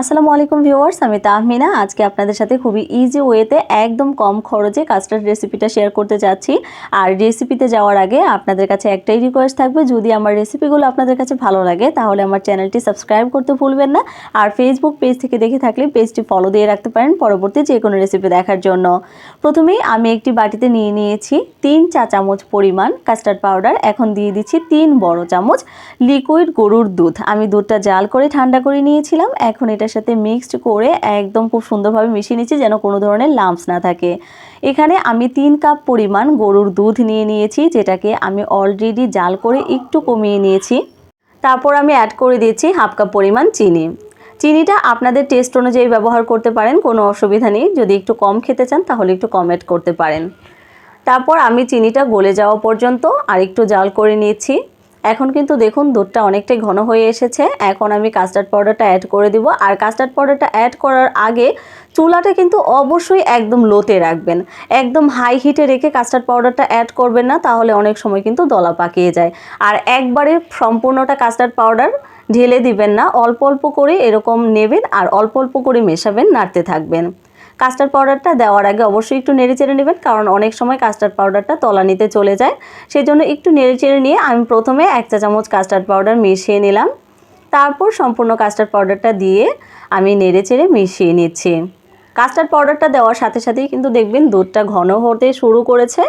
আসসালামু আলাইকুম ভিউয়ার্স, আমি তাহমিনা। আজকে আপনাদের সাথে খুবই ইজি ওয়েতে একদম কম খরচে কাস্টার্ড রেসিপিটা শেয়ার করতে যাচ্ছি। আর রেসিপিতে যাওয়ার আগে আপনাদের কাছে একটাই রিকোয়েস্ট থাকবে, যদি আমার রেসিপিগুলো আপনাদের কাছে ভালো লাগে, তাহলে আমার চ্যানেলটি সাবস্ক্রাইব করতে ভুলবেন না। আর ফেসবুক পেজ থেকে দেখে থাকলে পেজটি ফলো দিয়ে রাখতে পারেন পরবর্তী যে কোনো রেসিপি দেখার জন্য। প্রথমেই আমি একটি বাটিতে নিয়ে নিয়েছি তিন চা চামচ পরিমাণ কাস্টার্ড পাউডার এখন দিয়ে দিচ্ছি তিন বড় চামচ লিকুইড গরুর দুধ। আমি দুধটা জাল করে ঠান্ডা করে নিয়েছিলাম। এখন এটার সাথে মিক্সড করে একদম খুব সুন্দরভাবে মিশিয়ে নিচ্ছি যেন কোনো ধরনের লাম্পস না থাকে। এখানে আমি তিন কাপ পরিমাণ গরুর দুধ নিয়ে নিয়েছি, যেটাকে আমি অলরেডি জাল করে একটু কমিয়ে নিয়েছি। তারপর আমি অ্যাড করে দিয়েছি হাফ কাপ পরিমাণ চিনি। চিনিটা আপনাদের টেস্ট অনুযায়ী ব্যবহার করতে পারেন, কোনো অসুবিধা নেই। যদি একটু কম খেতে চান, তাহলে একটু কম অ্যাড করতে পারেন। তারপর আমি চিনিটা গলে যাওয়া পর্যন্ত আর একটু জাল করে নিয়েছি। এখন কিন্তু দেখুন দুধটা অনেকটাই ঘন হয়ে এসেছে। এখন আমি কাস্টার্ড পাউডারটা অ্যাড করে দিব। আর কাস্টার্ড পাউডারটা অ্যাড করার আগে চুলাটা কিন্তু অবশ্যই একদম লোতে রাখবেন। একদম হাই হিটে রেখে কাস্টার্ড পাউডারটা অ্যাড করবেন না, তাহলে অনেক সময় কিন্তু দলা পাকিয়ে যায়। আর একবারে সম্পূর্ণটা কাস্টার্ড পাউডার ঢেলে দিবেন না, অল্প অল্প করে এরকম নেবেন আর অল্প অল্প করে মেশাবেন, নাড়তে থাকবেন। কাস্টার্ড পাউডারটা দেওয়ার আগে অবশ্যই একটু নেড়ে চেড়ে নেবেন, কারণ অনেক সময় কাস্টার্ড পাউডারটা তলানিতে চলে যায়। সেই জন্য একটু নেড়ে চেড়ে নিয়ে আমি প্রথমে এক চা চামচ কাস্টার্ড পাউডার মিশিয়ে নিলাম। তারপর সম্পূর্ণ কাস্টার্ড পাউডারটা দিয়ে আমি নেড়ে চেড়ে মিশিয়ে নিচ্ছি। কাস্টার্ড পাউডারটা দেওয়ার সাথে সাথেই কিন্তু দেখবেন দুধটা ঘন হতে শুরু করেছে,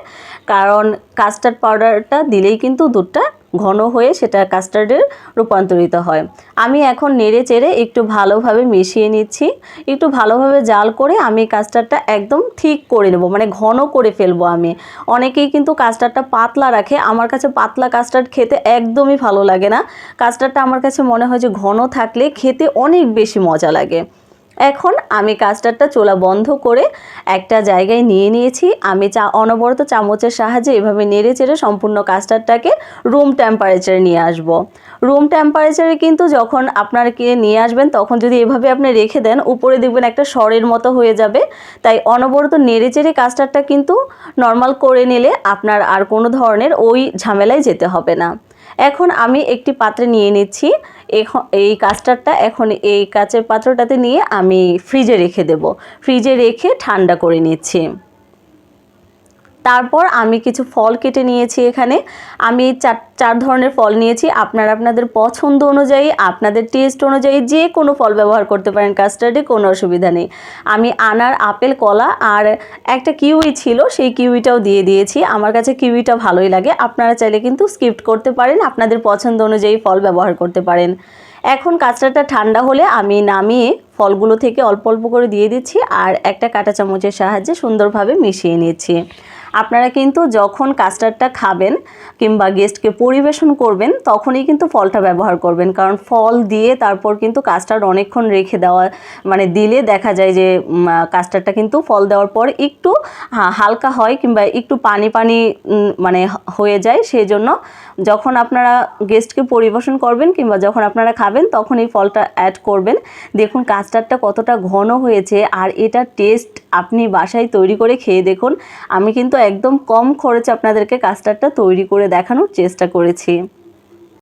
কারণ কাস্টার্ড পাউডারটা দিলেই কিন্তু দুধটা ঘন হয়ে সেটা কাস্টার্ডে রূপান্তরিত হয়। আমি এখন নেড়ে চেড়ে একটু ভালোভাবে মিশিয়ে নিচ্ছি। একটু ভালোভাবে জাল করে আমি কাস্টার্ডটা একদম ঠিক করে নেব মানে ঘন করে ফেলব আমি। অনেকেই কিন্তু কাস্টার্ডটা পাতলা রাখে। আমার কাছে পাতলা কাস্টার্ড খেতে একদমই ভালো লাগে না। কাস্টার্ডটা আমার কাছে মনে হয় যে ঘন থাকলে খেতে অনেক বেশি মজা লাগে। এখন আমি কাস্টারটা চোলা বন্ধ করে একটা জায়গায় নিয়ে নিয়েছি। আমি চা, অনবরত চামচের সাহায্যে এভাবে নেড়ে চেড়ে সম্পূর্ণ কাস্টারটাকে রুম টেম্পারেচারে নিয়ে আসব। রুম টেম্পারেচারে কিন্তু যখন আপনারকে নিয়ে আসবেন, তখন যদি এভাবে আপনি রেখে দেন, উপরে দেখবেন একটা সরের মতো হয়ে যাবে। তাই অনবরত নেড়ে চেড়ে কাস্টারটা কিন্তু নর্মাল করে নিলে আপনার আর কোনো ধরনের ওই ঝামেলায় যেতে হবে না। এখন আমি একটি পাত্রে নিয়ে নিচ্ছি। এই কাস্টারটা এখন এই কাচের পাত্রটাতে নিয়ে আমি ফ্রিজে রেখে দেব। ফ্রিজে রেখে ঠান্ডা করে নিচ্ছি। তারপর আমি কিছু ফল কেটে নিয়েছি এখানে। আমি চার চার ধরনের ফল নিয়েছি। আপনারা আপনাদের পছন্দ অনুযায়ী, আপনাদের টেস্ট অনুযায়ী যে কোনো ফল ব্যবহার করতে পারেন। কাস্টার্ডে কোনো অসুবিধা নেই। আমি আনার আপেল, কলা আর একটা কিউই ছিল, সেই কিউইটাও দিয়ে দিয়েছি। আমার কাছে কিউইটা ভালোই লাগে। আপনারা চাইলে কিন্তু স্কিপ্ট করতে পারেন। আপনাদের পছন্দ অনুযায়ী ফল ব্যবহার করতে পারেন। এখন কাঁচড়াটা ঠান্ডা হলে আমি নামিয়ে ফলগুলো থেকে অল্প অল্প করে দিয়ে দিচ্ছি আর একটা কাঁটা চামচের সাহায্যে সুন্দরভাবে মিশিয়ে নিচ্ছি। আপনারা কিন্তু যখন কাস্টার্ডটা খাবেন কিংবা গেস্টকে পরিবেশন করবেন, তখনই কিন্তু ফলটা ব্যবহার করবেন। কারণ ফল দিয়ে তারপর কিন্তু কাস্টার্ড অনেকক্ষণ রেখে দেওয়া মানে দিলে দেখা যায় যে কাস্টার্ডটা কিন্তু ফল দেওয়ার পর একটু হালকা হয় কিংবা একটু পানি পানি মানে হয়ে যায়। সেই জন্য যখন আপনারা গেস্টকে পরিবেশন করবেন কিংবা যখন আপনারা খাবেন তখন এই ফলটা অ্যাড করবেন। দেখুন কাস্টার্ডটা কতটা ঘন হয়েছে, আর এটা টেস্ট আপনি বাসায় তৈরি করে খেয়ে দেখুন। আমি কিন্তু একদম কম খরচে আপনাদেরকে কাস্টারটা তৈরি করে দেখানোর চেষ্টা করেছি।